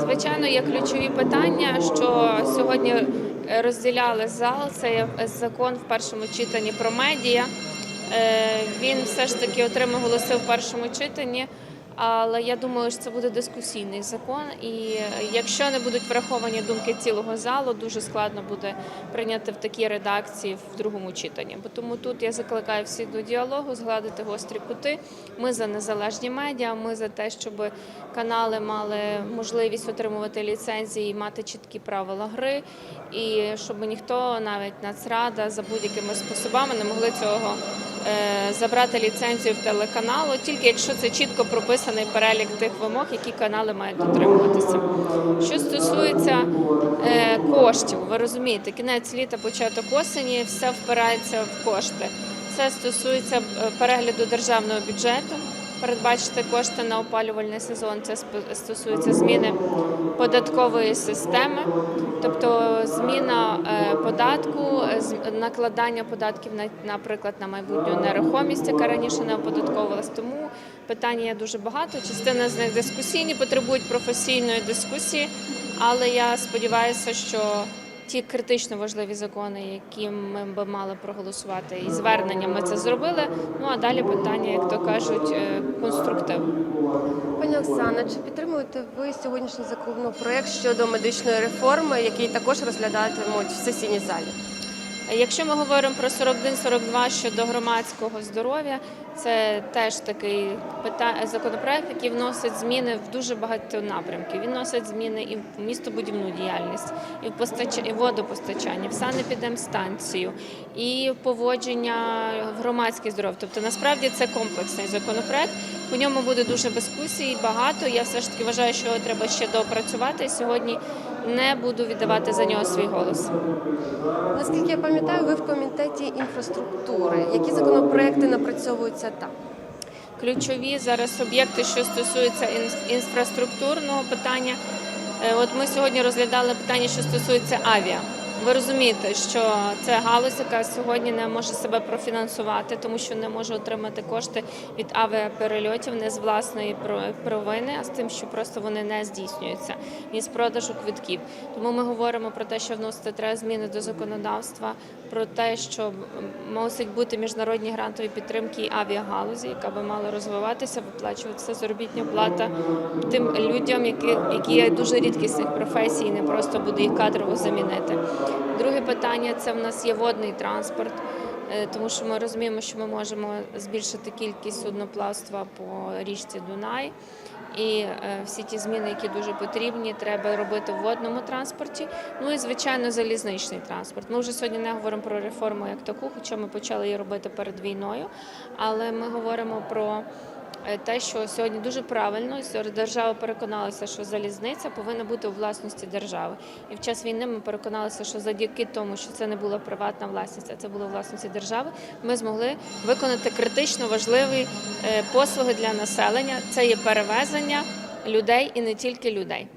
Звичайно, є ключові питання, що сьогодні е, розділяли зал. Це є закон в першому читанні про медіа. Е, Він все ж таки отримав голоси в першому читанні. Але я думаю, що це буде дискусійний закон, і якщо не будуть враховані думки цілого залу, дуже складно буде прийняти в такій редакції в другому читанні. Бо тому тут я закликаю всіх до діалогу, згладити гострі кути. Ми за незалежні медіа, ми за те, щоб канали мали можливість отримувати ліцензії, і мати чіткі правила гри, і щоб ніхто, навіть Нацрада, за будь-якими способами не могли цього забрати ліцензію в телеканалу, тільки якщо це чітко прописаний перелік тих вимог, які канали мають дотримуватися. Що стосується е, коштів, ви розумієте, кінець літа, початок осені, все впирається в кошти. Це стосується е, перегляду державного бюджету. Передбачити кошти на опалювальний сезон. Це стосується зміни податкової системи, тобто зміна е, податку, е, накладання податків на, наприклад, на майбутню нерухомість, яка раніше не оподатковувалась. Тому питань є дуже багато. Частина з них дискусійні, потребують професійної дискусії, але я сподіваюся, що ті критично важливі закони, які ми би мали проголосувати, і звернення ми це зробили. Ну а далі питання, як то кажуть, е, конструктив. Пані Оксана, чи підтримуєте ви сьогоднішній законопроект щодо медичної реформи, який також розглядатимуть в сесійній залі? Якщо ми говоримо про 41-42 щодо громадського здоров'я, це теж такий законопроект, який вносить зміни в дуже багато напрямків. Він вносить зміни і в містобудівну діяльність, і в постач... і в водопостачання, в санепідемстанцію, і поводження в громадське здоров'я. Тобто, насправді це комплексний законопроект. По ньому буде дуже дискусій, багато. Я все ж таки вважаю, що його треба ще доопрацювати. І сьогодні не буду віддавати за нього свій голос. Наскільки я пам'ятаю, ви в комітеті інфраструктури. Які законопроекти напрацьовуються там? ключові зараз об'єкти, що стосуються інфраструктурного питання. Е, От ми сьогодні розглядали питання, що стосується авіа. Ви розумієте, що це галузь, яка сьогодні не може себе профінансувати, тому що не може отримати кошти від авіаперельотів не з власної провини, а з тим, що просто вони не здійснюються ні з продажу квитків. Тому ми говоримо про те, що вносити треба зміни до законодавства, про те, що мусить бути міжнародні грантові підтримки авіагалузі, яка би мала розвиватися, виплачуватися заробітня плата тим людям, які, які є дуже рідкісних професій, не просто буде їх кадрово замінити. Друге питання це в нас є водний транспорт. е, Тому що ми розуміємо, що ми можемо збільшити кількість судноплавства по річці Дунай, і е, всі ті зміни, які дуже потрібні, треба робити в водному транспорті. Ну і звичайно, залізничний транспорт. Ми вже сьогодні не говоримо про реформу як таку, хоча ми почали її робити перед війною. Але ми говоримо про те, що сьогодні дуже правильно держава переконалася, що залізниця повинна бути у власності держави. І в час війни ми переконалися, що завдяки тому, що це не була приватна власність, а це було власності держави, ми змогли виконати критично важливі е, послуги для населення. Це є перевезення людей і не тільки людей.